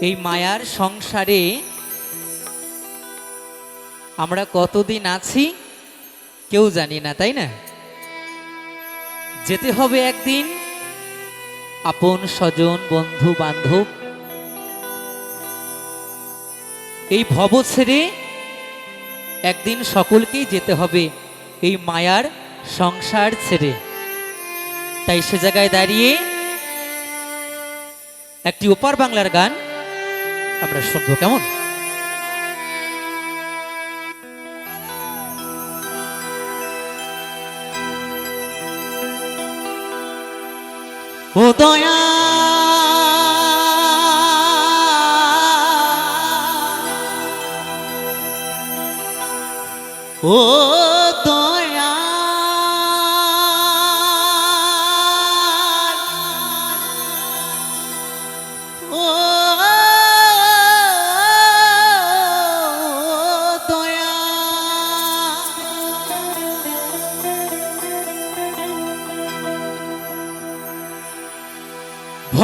এই মায়ার সংসারে আমরা কতদিন আছি কেউ জানি না, তাই না? যেতে হবে একদিন, আপন স্বজন, বন্ধু, বান্ধব। এই ভব ছেড়ে একদিন সকলকেই যেতে হবে এই মায়ার সংসার ছেড়ে। তাই সে জায়গায় দাঁড়িয়ে একটি ওপার বাংলার গান আমরা শুনব কেমন? ও দয়া। ও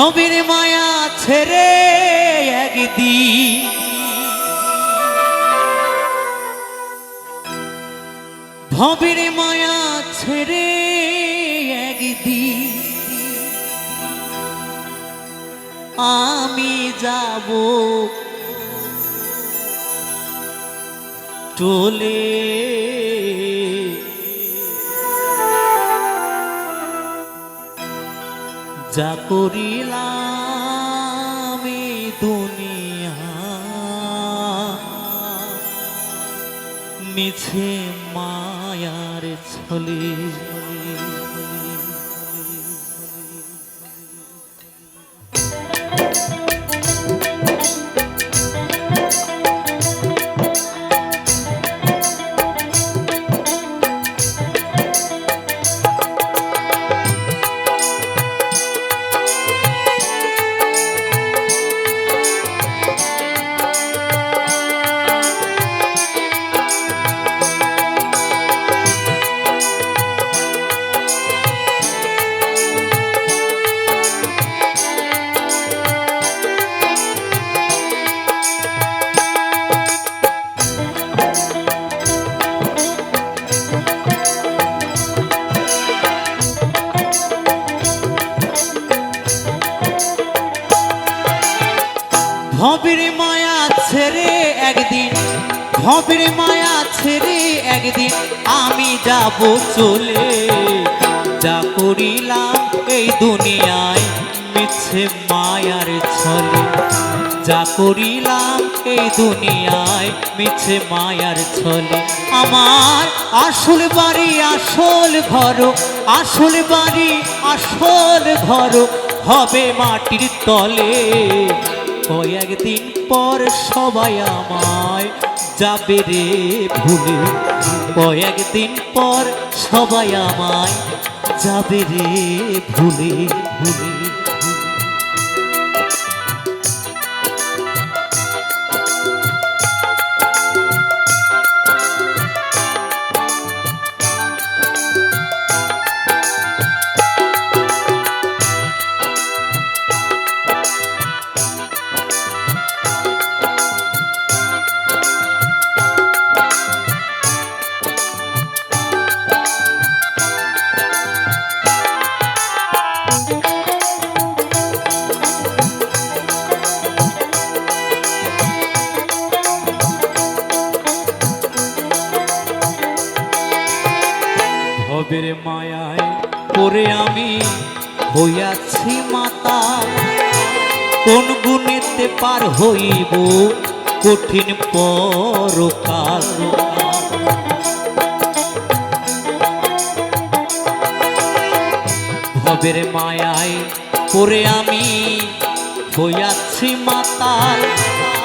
ভবের মায়া ছেড়ে একদিন। ভবের মায়া ছেড়ে একদিন। আমি যাব চলে যা করিলাম দুনিয়া। মিছে মায়ার ছলে ভবের মায়া ছেড়ে একদিন, ভবের মায়া ছেড়ে একদিন আমি যাব চলে। যা করিলাম এই দুনিয়ায় মিছে মায়ার ছলে। যা করিলাম এই দুনিয়ায় মিছে মায়ার ছলে। আমার আসল বাড়ি, আসল ঘর আসল বাড়ি, আসল ঘর হবে মাটির তলে। কয়েকদিন পর সবাই আমায় যাবে রে ভুলে। কয়েকদিন পর সবাই আমায় যাবে রে ভুলে ভুলে। ভবের মায়ায় পরে আমি হইয়াছি মাতা। কোন গুণেতে পার হইব কঠিন পরকাল ভবের মায়ায় পরে আমি হইয়াছি মাতাল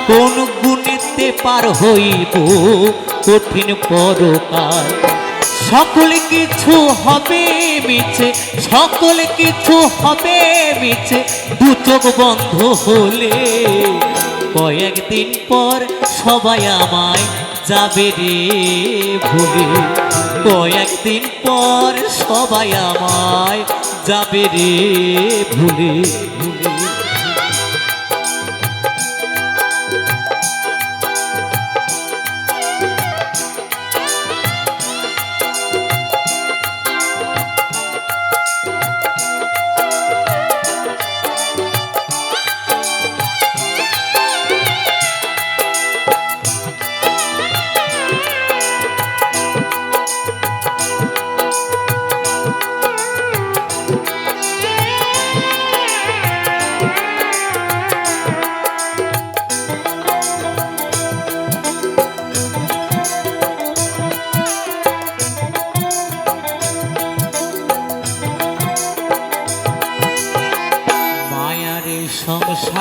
কোন গুণেতে পার হইব কঠিন পরকাল সকল কিছু হবে মিছে, সকল কিছু হবে মিছে। দু চোখ বন্ধ হলে কয়েকদিন পর সবাই আমায় যাবে রে ভুলে। কয়েকদিন পর সবাই আমায় যাবে রে ভুলে।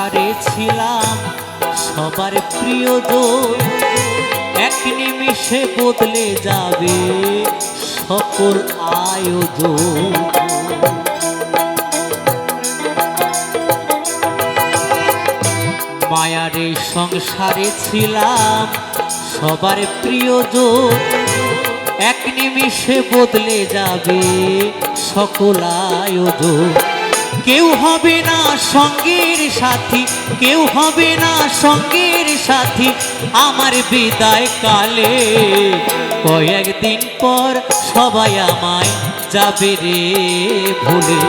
সংসারে ছিলাম, সবার প্রিয় প্রিয়জন এক নিমিষে বদলে যাবে সকল আয়োজন। মায়ারে সংসারে ছিলাম, সবার প্রিয় প্রিয়জন এক নিমিষে বদলে যাবে সকল আয়োজন। কেউ হবে না সঙ্গের সাথী, কেউ হবে না সঙ্গের সাথী। আমার বিদায় কালে, কয়েকদিন পর সবাই আমায় যাবে রে ভুলে।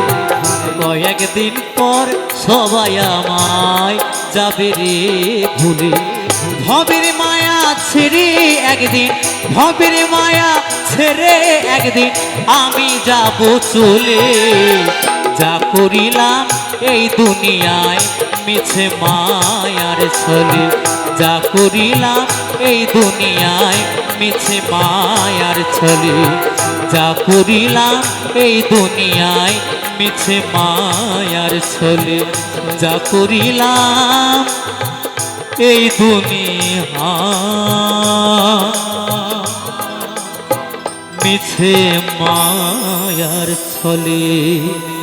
কয়েকদিন পর সবাই আমায় যাবে রে ভুলে। ভবের মায়া ছেড়ে একদিন, ভবের মায়া ছেড়ে একদিন আমি যাব চলে। যা করিলাম এই দুনিয়ায় মিছে মায়ার ছলে। যা করিলাম এই দুনিয়ায় মিছে মায়ার ছলে। যা করিলাম এই দুনিয়ায় মিছে মায়ার ছলে। যা করিলাম এই দুনিয়া মিছে মায়ার ছলে।